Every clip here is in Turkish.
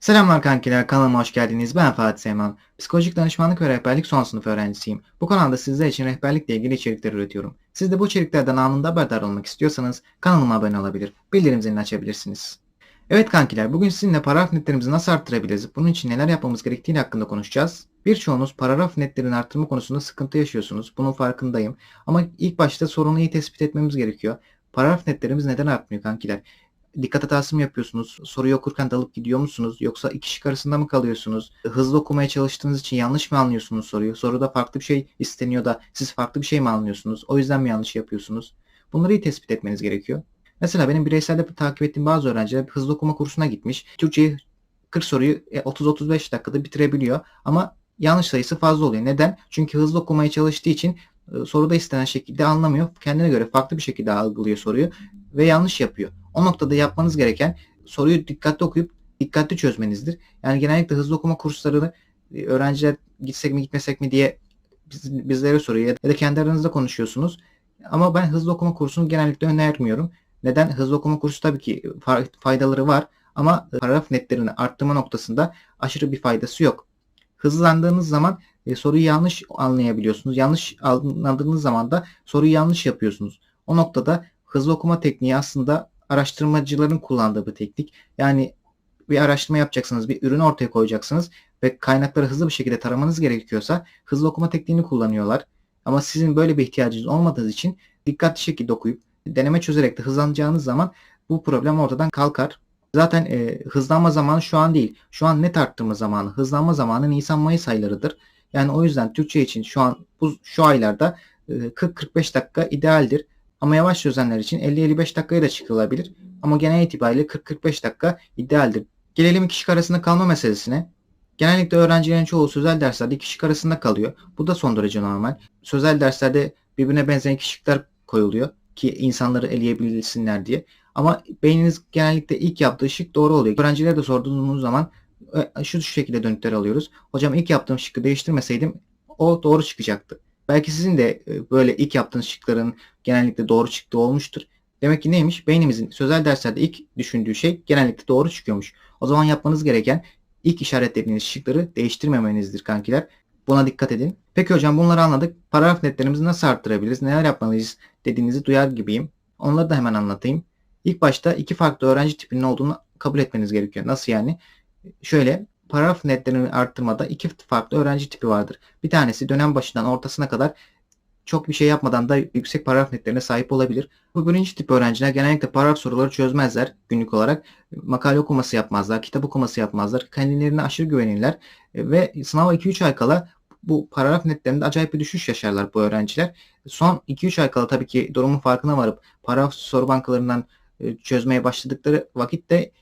Selamlar kankiler, kanalıma hoş geldiniz. Ben Fatih Seyman. Psikolojik danışmanlık ve rehberlik son sınıf öğrencisiyim. Bu kanalda sizler için rehberlikle ilgili içerikler üretiyorum. Siz de bu içeriklerden anında haberdar olmak istiyorsanız kanalıma abone olabilir, bildirim zilini açabilirsiniz. Evet kankiler, bugün sizinle paragraf netlerimizi nasıl arttırabiliriz, bunun için neler yapmamız gerektiği hakkında konuşacağız. Birçoğunuz paragraf netlerini arttırma konusunda sıkıntı yaşıyorsunuz, bunun farkındayım. Ama ilk başta sorunu iyi tespit etmemiz gerekiyor. Paragraf netlerimiz neden artmıyor kankiler? Dikkat hatası mı yapıyorsunuz? Soruyu okurken dalıp gidiyor musunuz? Yoksa iki şık arasında mı kalıyorsunuz? Hızlı okumaya çalıştığınız için yanlış mı anlıyorsunuz soruyu? Soruda farklı bir şey isteniyor da siz farklı bir şey mi anlıyorsunuz? O yüzden mi yanlış yapıyorsunuz? Bunları iyi tespit etmeniz gerekiyor. Mesela benim bireyselde takip ettiğim bazı öğrenciler hızlı okuma kursuna gitmiş. Türkçeyi 40 soruyu 30-35 e, dakikada bitirebiliyor ama yanlış sayısı fazla oluyor. Neden? Çünkü hızlı okumaya çalıştığı için soruda istenen şekilde anlamıyor. Kendine göre farklı bir şekilde algılıyor soruyu ve yanlış yapıyor. O noktada yapmanız gereken soruyu dikkatli okuyup dikkatli çözmenizdir. Yani genellikle hızlı okuma kurslarını e, öğrenciler gitsek mi gitmesek mi diye biz, bizlere soruyor ya da kendi aranızda konuşuyorsunuz. Ama ben hızlı okuma kursunu genellikle önermiyorum. Neden? Hızlı okuma kursu tabii ki faydaları var ama paragraf netlerini arttırma noktasında aşırı bir faydası yok. Hızlandığınız zaman e, soruyu yanlış anlayabiliyorsunuz. Yanlış anladığınız zaman da soruyu yanlış yapıyorsunuz. O noktada hızlı okuma tekniği aslında araştırmacıların kullandığı bir teknik. Yani bir araştırma yapacaksınız, bir ürün ortaya koyacaksınız ve kaynakları hızlı bir şekilde taramanız gerekiyorsa hızlı okuma tekniğini kullanıyorlar. Ama sizin böyle bir ihtiyacınız olmadığı için dikkatli şekilde okuyup deneme çözerek de hızlanacağınız zaman bu problem ortadan kalkar. Zaten e, hızlanma zamanı şu an değil. Şu an net arttırma zamanı. Hızlanma zamanı Nisan-Mayıs aylarıdır. Yani o yüzden Türkçe için şu an bu şu aylarda e, 40-45 dakika idealdir. Ama yavaş çözenler için 50-55 dakikaya da çıkılabilir. Ama genel itibariyle 40-45 dakika idealdir. Gelelim iki kişi arasında kalma meselesine. Genellikle öğrencilerin çoğu sözel derslerde iki kişi arasında kalıyor. Bu da son derece normal. Sözel derslerde birbirine benzeyen kişilikler koyuluyor ki insanları eleyebilsinler diye. Ama beyniniz genellikle ilk yaptığı şık doğru oluyor. Öğrencilere de sorduğumuz zaman şu şekilde dönütler alıyoruz. Hocam ilk yaptığım şıkkı değiştirmeseydim o doğru çıkacaktı. Belki sizin de e, böyle ilk yaptığınız şıkların genellikle doğru çıktığı olmuştur. Demek ki neymiş? Beynimizin sözel derslerde ilk düşündüğü şey genellikle doğru çıkıyormuş. O zaman yapmanız gereken ilk işaretlediğiniz şıkları değiştirmemenizdir kankiler. Buna dikkat edin. Peki hocam bunları anladık. Paragraf netlerimizi nasıl arttırabiliriz? Neler yapmalıyız dediğinizi duyar gibiyim. Onları da hemen anlatayım. İlk başta iki farklı öğrenci tipinin olduğunu kabul etmeniz gerekiyor. Nasıl yani? Şöyle paragraf netlerini arttırmada iki farklı öğrenci tipi vardır. Bir tanesi dönem başından ortasına kadar çok bir şey yapmadan da yüksek paragraf netlerine sahip olabilir. Bu birinci tip öğrenciler genellikle paragraf soruları çözmezler günlük olarak. Makale okuması yapmazlar, kitap okuması yapmazlar. Kendilerine aşırı güvenirler ve sınava 2-3 ay kala bu paragraf netlerinde acayip bir düşüş yaşarlar bu öğrenciler. Son 2-3 ay kala tabii ki durumun farkına varıp paragraf soru bankalarından çözmeye başladıkları vakitte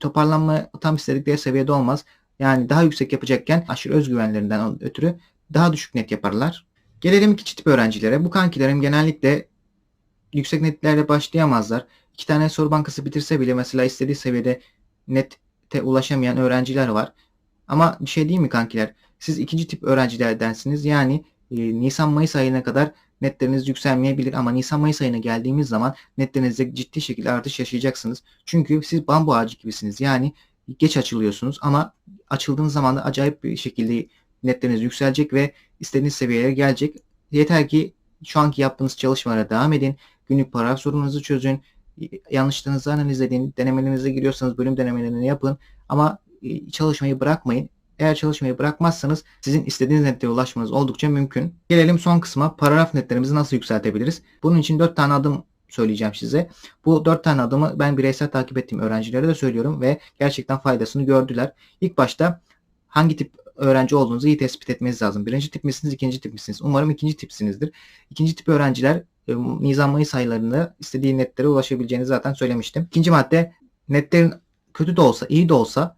toparlanma tam istedikleri seviyede olmaz. Yani daha yüksek yapacakken aşırı özgüvenlerinden ötürü daha düşük net yaparlar. Gelelim iki tip öğrencilere. Bu kankilerim genellikle yüksek netlerle başlayamazlar. İki tane soru bankası bitirse bile mesela istediği seviyede nette ulaşamayan öğrenciler var. Ama bir şey değil mi kankiler? Siz ikinci tip öğrencilerdensiniz. Yani e, Nisan-Mayıs ayına kadar netleriniz yükselmeyebilir ama Nisan-Mayıs ayına geldiğimiz zaman netlerinizde ciddi şekilde artış yaşayacaksınız. Çünkü siz bambu ağacı gibisiniz. Yani geç açılıyorsunuz ama açıldığınız zaman da acayip bir şekilde netleriniz yükselecek ve istediğiniz seviyeye gelecek. Yeter ki şu anki yaptığınız çalışmalara devam edin. Günlük paragraf sorununuzu çözün. Yanlışlarınızı analiz edin. Denemelerinize giriyorsanız bölüm denemelerini yapın. Ama e, çalışmayı bırakmayın. Eğer çalışmayı bırakmazsanız sizin istediğiniz netlere ulaşmanız oldukça mümkün. Gelelim son kısma. Paragraf netlerimizi nasıl yükseltebiliriz? Bunun için 4 tane adım söyleyeceğim size. Bu 4 tane adımı ben bireysel takip ettiğim öğrencilere de söylüyorum ve gerçekten faydasını gördüler. İlk başta hangi tip öğrenci olduğunuzu iyi tespit etmeniz lazım. Birinci tip misiniz, ikinci tip misiniz? Umarım ikinci tipsinizdir. İkinci tip öğrenciler e, Nisan Mayıs aylarında istediği netlere ulaşabileceğini zaten söylemiştim. İkinci madde netlerin kötü de olsa, iyi de olsa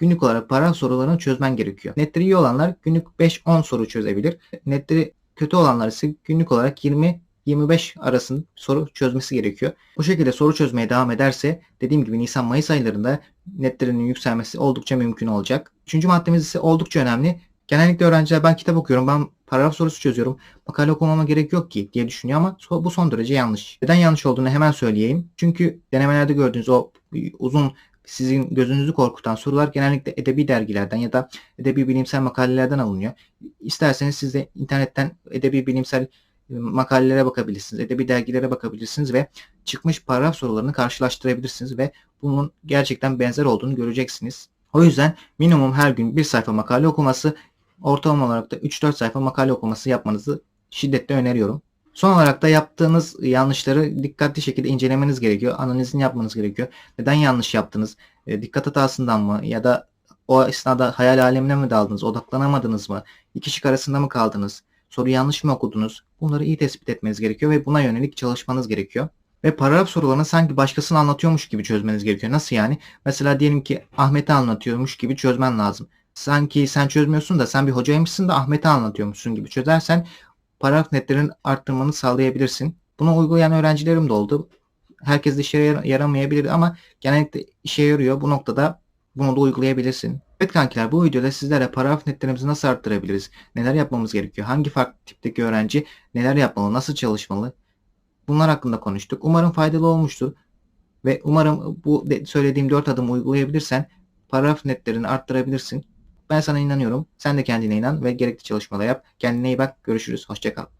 günlük olarak para sorularını çözmen gerekiyor. Netleri iyi olanlar günlük 5-10 soru çözebilir. Netleri kötü olanlar ise günlük olarak 20 25 arasında soru çözmesi gerekiyor. Bu şekilde soru çözmeye devam ederse dediğim gibi Nisan-Mayıs aylarında netlerinin yükselmesi oldukça mümkün olacak. Üçüncü maddemiz ise oldukça önemli. Genellikle öğrenciler ben kitap okuyorum, ben paragraf sorusu çözüyorum, makale okumama gerek yok ki diye düşünüyor ama bu son derece yanlış. Neden yanlış olduğunu hemen söyleyeyim. Çünkü denemelerde gördüğünüz o uzun sizin gözünüzü korkutan sorular genellikle edebi dergilerden ya da edebi bilimsel makalelerden alınıyor. İsterseniz siz de internetten edebi bilimsel e, makalelere bakabilirsiniz, edebi dergilere bakabilirsiniz ve çıkmış paragraf sorularını karşılaştırabilirsiniz ve bunun gerçekten benzer olduğunu göreceksiniz. O yüzden minimum her gün bir sayfa makale okuması, ortalama olarak da 3-4 sayfa makale okuması yapmanızı şiddetle öneriyorum. Son olarak da yaptığınız yanlışları dikkatli şekilde incelemeniz gerekiyor. Analizini yapmanız gerekiyor. Neden yanlış yaptınız? E, dikkat hatasından mı? Ya da o esnada hayal alemine mi daldınız? Odaklanamadınız mı? İki şık arasında mı kaldınız? Soruyu yanlış mı okudunuz? Bunları iyi tespit etmeniz gerekiyor ve buna yönelik çalışmanız gerekiyor. Ve paragraf sorularını sanki başkasını anlatıyormuş gibi çözmeniz gerekiyor. Nasıl yani? Mesela diyelim ki Ahmet'e anlatıyormuş gibi çözmen lazım. Sanki sen çözmüyorsun da sen bir hocaymışsın da Ahmet'e anlatıyormuşsun gibi çözersen paragraf netlerin arttırmanı sağlayabilirsin. Bunu uygulayan öğrencilerim de oldu. Herkes de işe yar- yaramayabilir ama genellikle işe yarıyor. Bu noktada bunu da uygulayabilirsin. Evet kankiler bu videoda sizlere paragraf netlerimizi nasıl arttırabiliriz? Neler yapmamız gerekiyor? Hangi farklı tipteki öğrenci neler yapmalı? Nasıl çalışmalı? Bunlar hakkında konuştuk. Umarım faydalı olmuştur. Ve umarım bu söylediğim 4 adımı uygulayabilirsen paragraf netlerini arttırabilirsin. Ben sana inanıyorum. Sen de kendine inan ve gerekli çalışmaları yap. Kendine iyi bak. Görüşürüz. Hoşça kal.